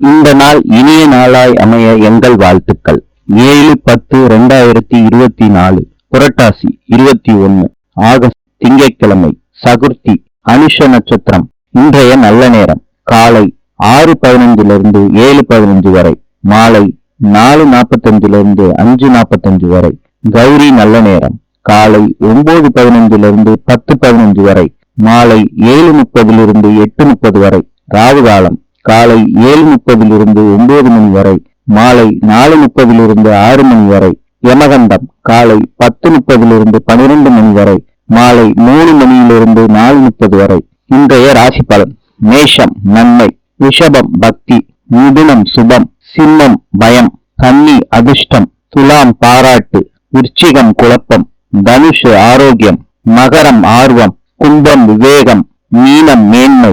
இந்த நாள் இனிய நாளாய் அமைய எங்கள் வாழ்த்துக்கள். ஏழு பத்து ரெண்டாயிரத்தி இருபத்தி நாலு புரட்டாசி இருபத்தி ஒன்னு ஆகஸ்ட் திங்கட்கிழமை சகுர்த்தி அனுஷ நட்சத்திரம் இன்றைய நல்ல நேரம். காலை ஆறு பதினஞ்சிலிருந்து ஏழு பதினஞ்சு வரை மாலை நாலு நாற்பத்தஞ்சிலிருந்து அஞ்சு நாற்பத்தஞ்சு வரை கௌரி நல்ல நேரம். காலை ஒன்பது பதினஞ்சிலிருந்து பத்து பதினஞ்சு வரை மாலை ஏழு முப்பதிலிருந்து எட்டு முப்பது வரை ராகு காலம். காலை ஏழு முப்பதிலிருந்து ஒன்பது மணி வரை மாலை நாலு முப்பதிலிருந்து ஆறு மணி வரை யமகண்டம் காலை பத்து முப்பதிலிருந்து பனிரெண்டு மணி வரை மாலை மூணு மணியிலிருந்து நாலு முப்பது வரை. இன்றைய ராசி பலன் மேஷம் நன்மை ரிஷபம் பக்தி மிதுனம் சுபம் சிம்மம் பயம் கன்னி அதிர்ஷ்டம் துலாம் பாராட்டு விருச்சிகம் குழப்பம் தனுஷு ஆரோக்கியம் மகரம் ஆர்வம் கும்பம் விவேகம் மீனம் மேன்மை